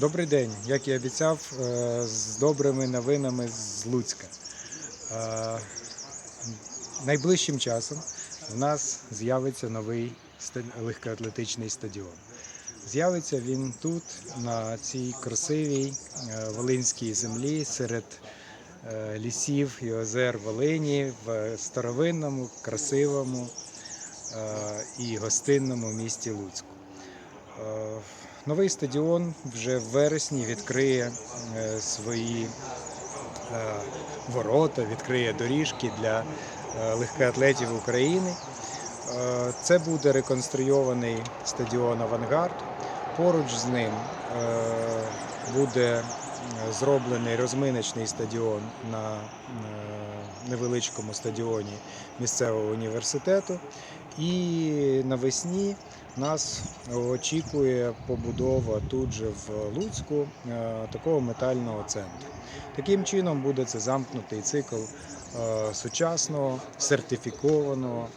Добрий день, як і обіцяв, е, з добрими новинами з Луцька. Е, Найближчим часом в нас з'явиться новий легкоатлетичний стадіон. З'явиться він тут, на цій красивій е, волинській землі, серед лісів і озер Волині, в старовинному, красивому і гостинному місті Луцьку. Е, Новий стадіон вже в вересні відкриє е, свої е, ворота, відкриє доріжки для легкоатлетів України. Це буде реконструйований стадіон Авангард. Поруч з ним буде зроблений розминочний стадіон на невеличкому стадіоні місцевого університету. І навесні нас очікує побудова тут же в Луцьку е, такого метального центру. Таким чином буде це замкнутий цикл е, сучасного, сертифікованого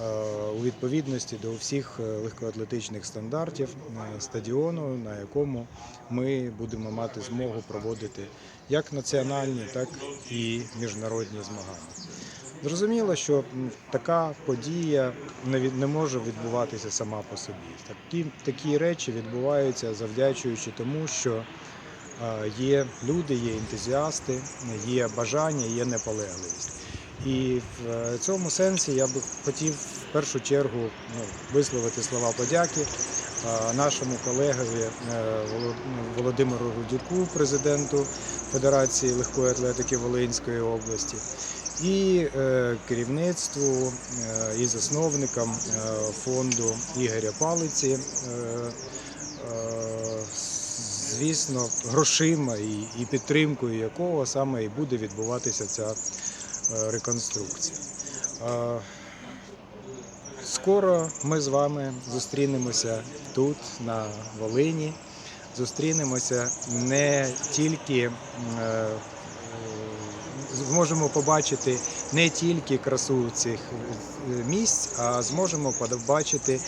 е, у відповідності до всіх легкоатлетичних стандартів стадіону, на якому ми будемо мати змогу проводити як національні, так і міжнародні змагання. Зрозуміло, що така подія не, від- не може відбуватися сама по собі. Такі, такі речі відбуваються завдячуючи тому, що е, є люди, є ентузіасти, є бажання, є наполегливість. І в е, цьому сенсі я би хотів в першу чергу ну, висловити слова подяки е, нашому колегові Володимиру Рудюку, президенту Федерації легкої атлетики Волинської області і е, керівництву е, і засновникам е, фонду Ігоря Палиці. Звісно, грошима і, підтримкою якого саме і буде відбуватися ця реконструкція. Скоро ми з вами зустрінемося тут, на Волині. Зустрінемося не тільки зможемо побачити не тільки красу цих е, місць, а зможемо побачити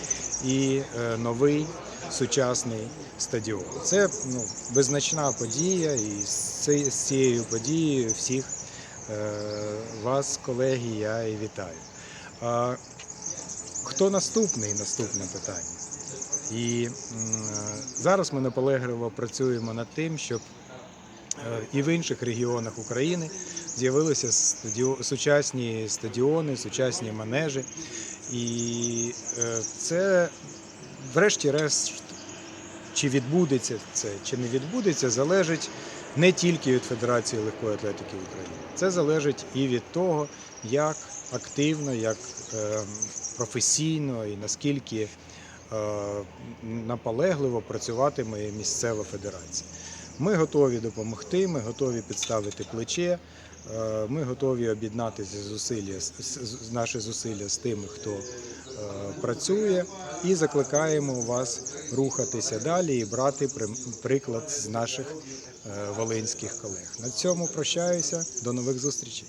і е, новий сучасний стадіон. Це ну, визначна подія, і з цією подією всіх е, вас, колеги, я і вітаю. А Хто наступний? Наступне питання. І зараз ми наполегливо працюємо над тим, щоб і в інших регіонах України з'явилися сучасні стадіони, сучасні манежі. І е, це, врешті-решт, чи відбудеться це, чи не відбудеться, залежить не тільки від Федерації легкої атлетики України. Це залежить і від того, як активно, як е, професійно і наскільки е, наполегливо працюватиме місцева федерація. Ми готові допомогти, ми готові підставити плече, е, ми готові об'єднати зусилля, наші зусилля з тими, хто е, працює, і закликаємо вас рухатися далі і брати приклад з наших е, волинських колег. На цьому прощаюся. До нових зустрічей.